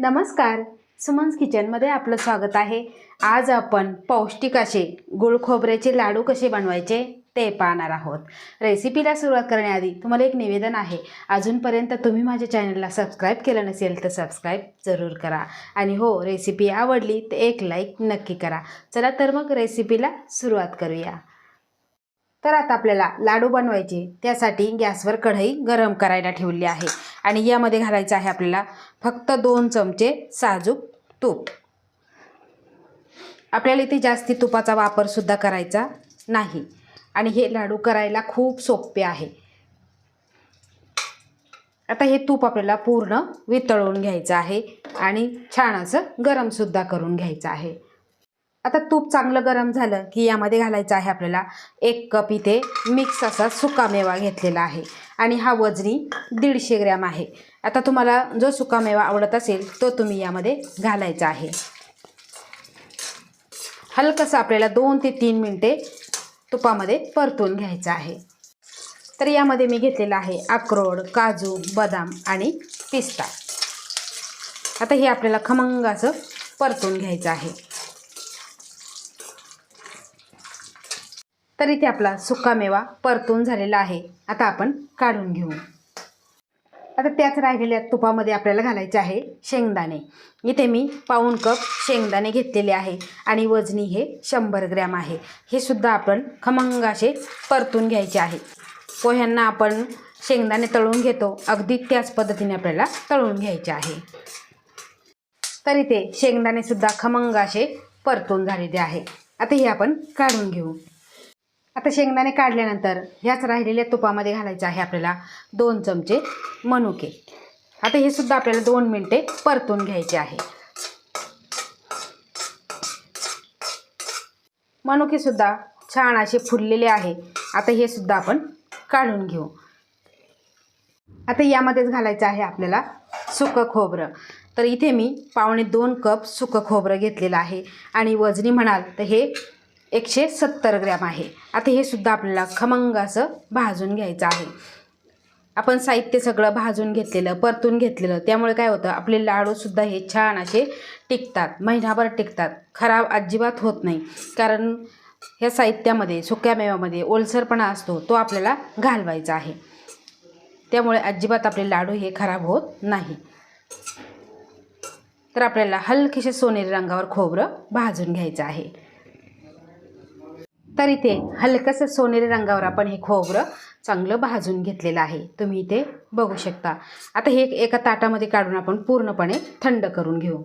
नमस्कार. सुमन्स किचनमध्ये आपलं स्वागत आहे. आज आपण पौष्टिक असे गुळ खोबऱ्याचे लाडू कसे बनवायचे ते पाहणार आहोत. रेसिपीला सुरुवात करण्याआधी तुम्हाला एक निवेदन आहे. अजूनपर्यंत तुम्ही माझ्या चॅनलला सबस्क्राईब केलं नसेल तर सबस्क्राईब जरूर करा. आणि हो रेसिपी आवडली तर एक लाईक नक्की करा. चला तर मग रेसिपीला सुरुवात करूया. तर आता आपल्याला लाडू बनवायचे. त्यासाठी गॅसवर कढई गरम करायला ठेवली आहे. आणि यामध्ये घालायचं आहे आपल्याला फक्त दोन चमचे साजूक तूप. आपल्याला इथे जास्ती तुपाचा वापरसुद्धा करायचा नाही. आणि हे लाडू करायला खूप सोपे आहे. आता हे तूप आपल्याला पूर्ण वितळून घ्यायचं आहे. आणि छान असं गरमसुद्धा करून घ्यायचं आहे. आता तूप चांगलं गरम झालं की यामध्ये घालायचं आहे आपल्याला एक कप इथे मिक्स असा सुकामेवा घेतलेला आहे. आणि हा वजनी दीडशे ग्रॅम आहे. आता तुम्हाला जो सुकामेवा आवडत असेल तो तुम्ही यामध्ये घालायचा आहे. हलकंसं आपल्याला दोन ते तीन मिनटे तुपामध्ये परतून घ्यायचं आहे. तर यामध्ये मी घेतलेला आहे अक्रोड काजू बदाम आणि पिस्ता. आता हे आपल्याला खमंग असं परतून घ्यायचं आहे. तर इथे आपला सुकामेवा परतून झालेला आहे. आता आपण काढून घेऊ. आता त्याच राहिलेल्या तुपामध्ये आपल्याला घालायचे आहे शेंगदाणे. इथे मी पाऊण कप शेंगदाणे घेतलेले आहे आणि वजनी हे शंभर ग्रॅम आहे. हे सुद्धा आपण खमंग असे परतून घ्यायचे आहे. पोह्यांना आपण शेंगदाणे तळून घेतो. अगदी त्याच पद्धतीने आपल्याला तळून घ्यायचे आहे. तर इथे शेंगदाणेसुद्धा खमंग असे परतून झालेले आहे. आता हे आपण काढून घेऊ. आता शेंगदाणे काढल्यानंतर ह्याच राहिलेल्या तुपामध्ये घालायचं आहे आपल्याला दोन चमचे मनुके. आता हे सुद्धा आपल्याला दोन मिनटे परतून घ्यायचे आहे. मनुकेसुद्धा छान असे फुललेले आहे. आता हे सुद्धा आपण काढून घेऊ. आता यामध्येच घालायचं आहे आपल्याला सुकं खोबरं. तर इथे मी पावणे दोन कप सुकं खोबरं घेतलेलं आहे. आणि वजनी म्हणाल तर हे एकशे सत्तर ग्रॅम आहे. आता हे सुद्धा आपल्याला खमंग असं भाजून घ्यायचं आहे. आपण साहित्य सगळं भाजून घेतलेलं परतून घेतलेलं त्यामुळे काय होतं आपले लाडूसुद्धा हे छान असे टिकतात महिनाभर टिकतात. खराब अजिबात होत नाही. कारण ह्या साहित्यामध्ये सुक्या मेव्यामध्ये ओलसरपणा असतो तो आपल्याला घालवायचा आहे. त्यामुळे अजिबात आपले लाडू हे खराब होत नाही. तर आपल्याला हलकेसे सोनेरी रंगावर खोबरं भाजून घ्यायचं आहे. तर इथे हलकंसं सोनेरी रंगावर आपण हे खोबरं चांगलं भाजून घेतलेलं आहे. तुम्ही इथे बघू शकता. आता हे एका ताटामध्ये काढून आपण पूर्णपणे थंड करून घेऊ.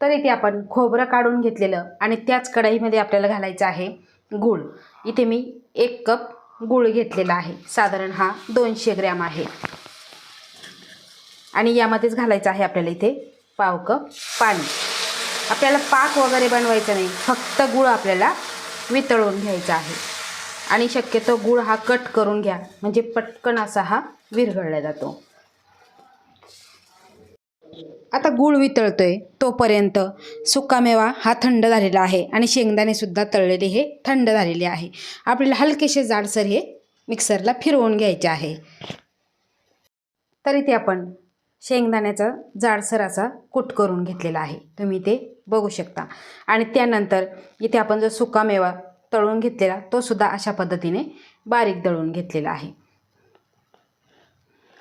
तर इथे आपण खोबरं काढून घेतलेलं आणि त्याच कढाईमध्ये आपल्याला घालायचं आहे गूळ. इथे मी एक कप गूळ घेतलेला आहे. साधारण हा दोनशे ग्रॅम आहे. आणि यामध्येच घालायचं आहे आपल्याला इथे पाव कप पाणी. आपल्याला पाक वगैरे बनवायचं नाही. फक्त गूळ आपल्याला वितळून घ्यायचा आहे. आणि शक्यतो गूळ हा कट करून घ्या. म्हणजे पटकन असा हा विरघळला जातो. आता गूळ वितळतोय तोपर्यंत सुकामेवा हा थंड झालेला आहे आणि शेंगदाणेसुद्धा तळलेले हे थंड झालेले आहे. आपल्याला हलकेसे जाडसर हे मिक्सरला फिरवून घ्यायचे आहे. तर इथे आपण शेंगदाण्याचा जाडसर असा कूट करून घेतलेला आहे. तुम्ही ते बघू शकता. आणि त्यानंतर इथे आपण जो सुकामेवा तळून घेतलेला तो सुद्धा अशा पद्धतीने बारीक दळून घेतलेला आहे.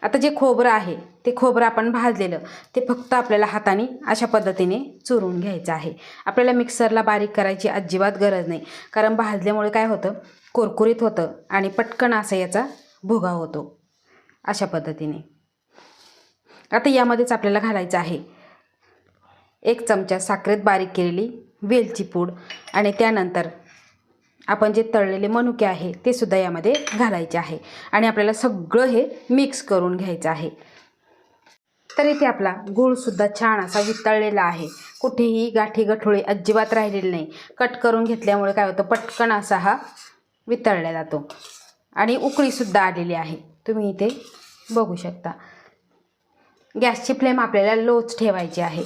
आता जे खोबरं आहे ते खोबरं आपण भाजलेलं ते फक्त आपल्याला हाताने अशा पद्धतीने चुरून घ्यायचं आहे. आपल्याला मिक्सरला बारीक करायची अजिबात गरज नाही. कारण भाजल्यामुळे काय होतं? कुरकुरीत होतं आणि पटकन असा याचा भुगा होतो. अशा पद्धतीने. आता यामध्येच आपल्याला घालायचं आहे. एक चमचा साखरेत बारीक केलेली वेलची पूड आणि त्यानंतर आपण जे तळलेले मनुके आहे ते सुद्धा यामध्ये घालायचे आहे. आणि आपल्याला सगळं हे मिक्स करून घ्यायचं आहे. तर इथे आपला गूळसुद्धा छान असा वितळलेला आहे. कुठेही गाठी गठोळी अजिबात राहिलेली नाही. कट करून घेतल्यामुळे काय होतं पटकन असा हा वितळला जातो. आणि उकळीसुद्धा आलेली आहे. तुम्ही इथे बघू शकता. गॅसची फ्लेम आपल्याला लोच ठेवायची आहे.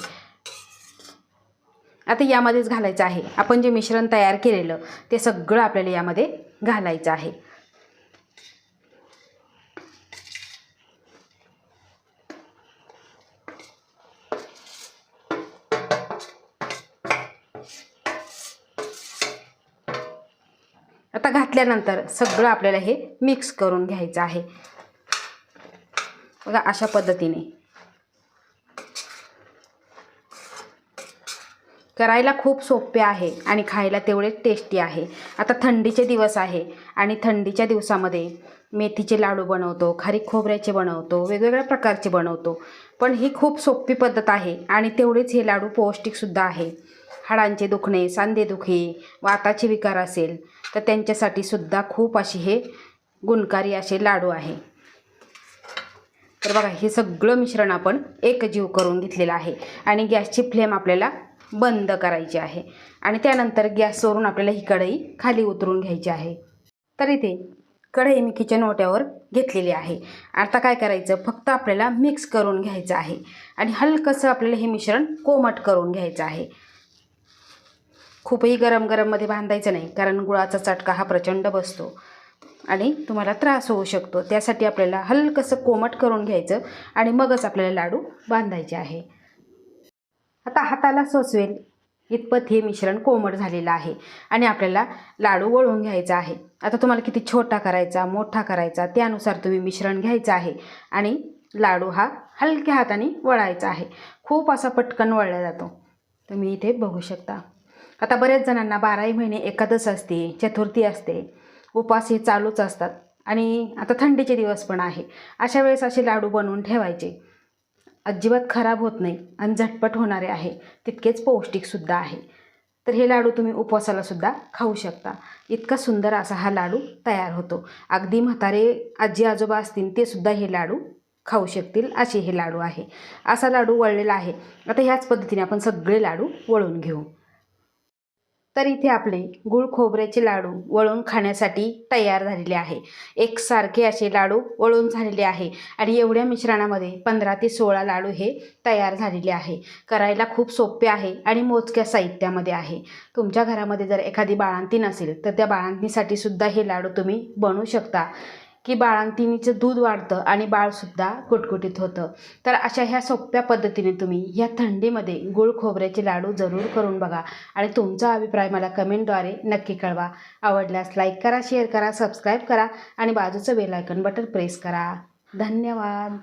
आता यामध्येच घालायचं आहे. आपण जे मिश्रण तयार केलेलं ते सगळं आपल्याला यामध्ये घालायचं आहे. आता घातल्यानंतर सगळं आपल्याला हे मिक्स करून घ्यायचं आहे. बघा अशा पद्धतीने. करायला खूप सोपे आहे आणि खायला तेवढेच टेस्टी आहे. आता थंडीचे दिवस आहे आणि थंडीच्या दिवसामध्ये मेथीचे लाडू बनवतो खारीक खोबऱ्याचे बनवतो वेगवेगळ्या प्रकारचे बनवतो. पण ही खूप सोपी पद्धत आहे आणि तेवढेच हे लाडू पौष्टिकसुद्धा आहे. हाडांचे दुखणे सांधेदुखी वाताचे विकार असेल तर त्यांच्यासाठी सुद्धा खूप अशी हे गुणकारी असे लाडू आहे. तर बघा हे सगळं मिश्रण आपण एकजीव करून घेतलेलं आहे आणि गॅसची फ्लेम आपल्याला बंद करायची आहे. आणि त्यानंतर गॅसवरून आपल्याला ही कढई खाली उतरून घ्यायची आहे. तर इथे कढई मी किचन ओट्यावर घेतलेली आहे. आता काय करायचं? फक्त आपल्याला मिक्स करून घ्यायचं आहे. आणि हलकंसं आपल्याला हे मिश्रण कोमट करून घ्यायचं आहे. खूपही गरम गरममध्ये बांधायचं नाही कारण गुळाचा चटका हा प्रचंड बसतो. आणि तुम्हाला त्रास होऊ शकतो. त्यासाठी आपल्याला हलकंसं कोमट करून घ्यायचं आणि मगच आपल्याला लाडू बांधायचे आहे. आता हाताला सोसवेल. इतपत हे मिश्रण कोमट झालेलं आहे आणि आपल्याला लाडू वळून घ्यायचा आहे. आता तुम्हाला किती छोटा करायचा मोठा करायचा त्यानुसार तुम्ही मिश्रण घ्यायचं आहे आणि लाडू हा हलक्या हाताने वळायचा आहे. खूप असा पटकन वळला जातो. तुम्ही इथे बघू शकता. आता बऱ्याच जणांना बाराही महिने एकादश असते चतुर्थी असते उपास हे चालूच असतात आणि आता थंडीचे दिवस पण आहे. अशा वेळेस असे लाडू बनवून ठेवायचे. अजिबात खराब होत नाही आणि झटपट होणारे आहे. तितकेच पौष्टिकसुद्धा आहे. तर हे लाडू तुम्ही उपवासालासुद्धा खाऊ शकता. इतका सुंदर असा हा लाडू तयार होतो. अगदी म्हातारे आजी आजोबा असतील ते सुद्धा हे लाडू खाऊ शकतील असे हे लाडू आहे. असा लाडू वळलेला आहे. आता ह्याच पद्धतीने आपण सगळे लाडू वळून घेऊ. तर इथे आपले गुळ खोबऱ्याचे लाडू वळून खाण्यासाठी तयार झालेले आहे. एकसारखे असे लाडू वळून झालेले आहे आणि एवढ्या मिश्रणामध्ये पंधरा ते सोळा लाडू हे तयार झालेले आहे. करायला खूप सोपे आहे आणि मोजक्या साहित्यामध्ये आहे. तुमच्या घरामध्ये जर एखादी बाळांती नसेल तर त्या बाळांतीसाठी सुद्धा हे लाडू तुम्ही बनवू शकता. की बाळांतिनीचं दूध वाढतं आणि बाळसुद्धा कुटकुटीत होतं. तर अशा ह्या सोप्या पद्धतीने तुम्ही ह्या थंडीमध्ये गुळ खोबऱ्याचे लाडू जरूर करून बघा आणि तुमचा अभिप्राय मला कमेंटद्वारे नक्की कळवा. आवडल्यास लाईक करा शेअर करा सबस्क्राईब करा आणि बाजूचं बेलायकन बटन प्रेस करा. धन्यवाद.